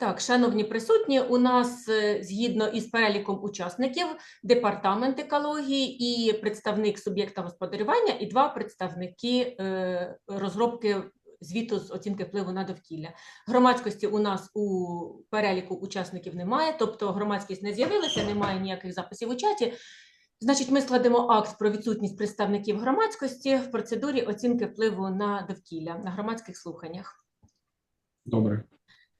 Так, шановні присутні, у нас е, згідно із переліком учасників департамент екології і представник суб'єкта господарювання, і два представники е, розробки звіту з оцінки впливу на довкілля. Громадськості у нас у переліку учасників немає, тобто громадськість не з'явилася, немає ніяких записів у чаті. Значить, ми складемо акт про відсутність представників громадськості в процедурі оцінки впливу на довкілля на громадських слуханнях. Добре.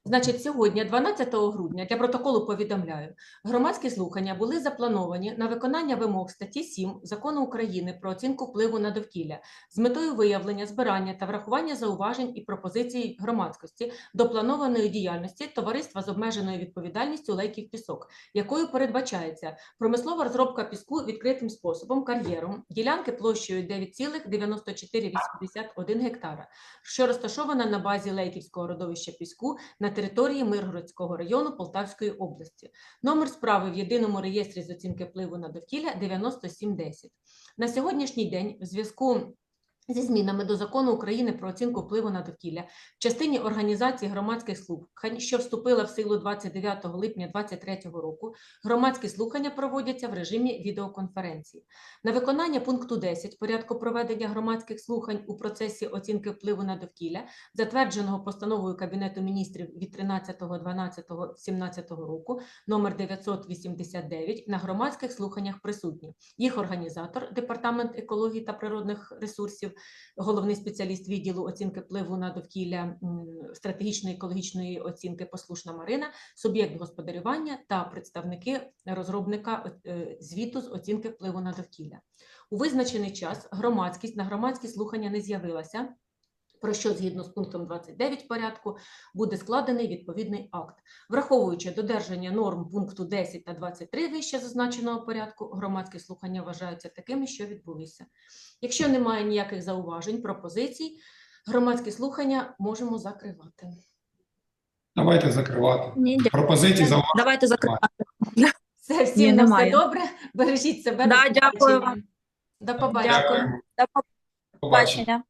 Значить, сьогодні, 12 грудня, для протоколу повідомляю, громадські слухання були заплановані на виконання вимог статті 7 Закону України про оцінку впливу на довкілля з метою виявлення, збирання та врахування зауважень і пропозицій громадськості до планованої діяльності товариства з обмеженою відповідальністю Лейків Пісок, якою передбачається промислова розробка піску відкритим способом кар'єром ділянки площею 9,9481 гектара, що розташована на базі Лейківського родовища піску на території Миргородського району Полтавської області. Номер справи в єдиному реєстрі з оцінки впливу на довкілля 9710. На сьогоднішній день в зв'язку Зі змінами до закону України про оцінку впливу на довкілля в частині організації громадських слухань, що вступила в силу 29 липня 2023 року, громадські слухання проводяться в режимі відеоконференції. На виконання пункту 10 порядку проведення громадських слухань у процесі оцінки впливу на довкілля, затвердженого постановою Кабінету міністрів від 13.12.17 року, номер 989, на громадських слуханнях присутні їх організатор, департамент екології та природних ресурсів, головний спеціаліст відділу оцінки впливу на довкілля стратегічної екологічної оцінки послушна Марина, суб'єкт господарювання та представники розробника е, звіту з оцінки впливу на довкілля. У визначений час громадськість на громадські слухання не з'явилася. Про що згідно з пунктом 29 порядку буде складений відповідний акт. Враховуючи додержання норм пункту 10 та 23 вище зазначеного порядку, громадські слухання вважаються такими, що відбулися. Якщо немає ніяких зауважень, пропозицій, громадські слухання можемо закривати. Давайте закривати. Ні. Пропозиції зауваження. Давайте закривати. Все, всім Ні, на все добре. Бережіть себе. Да, дякую вам. До побачення. Дякую. До побачення.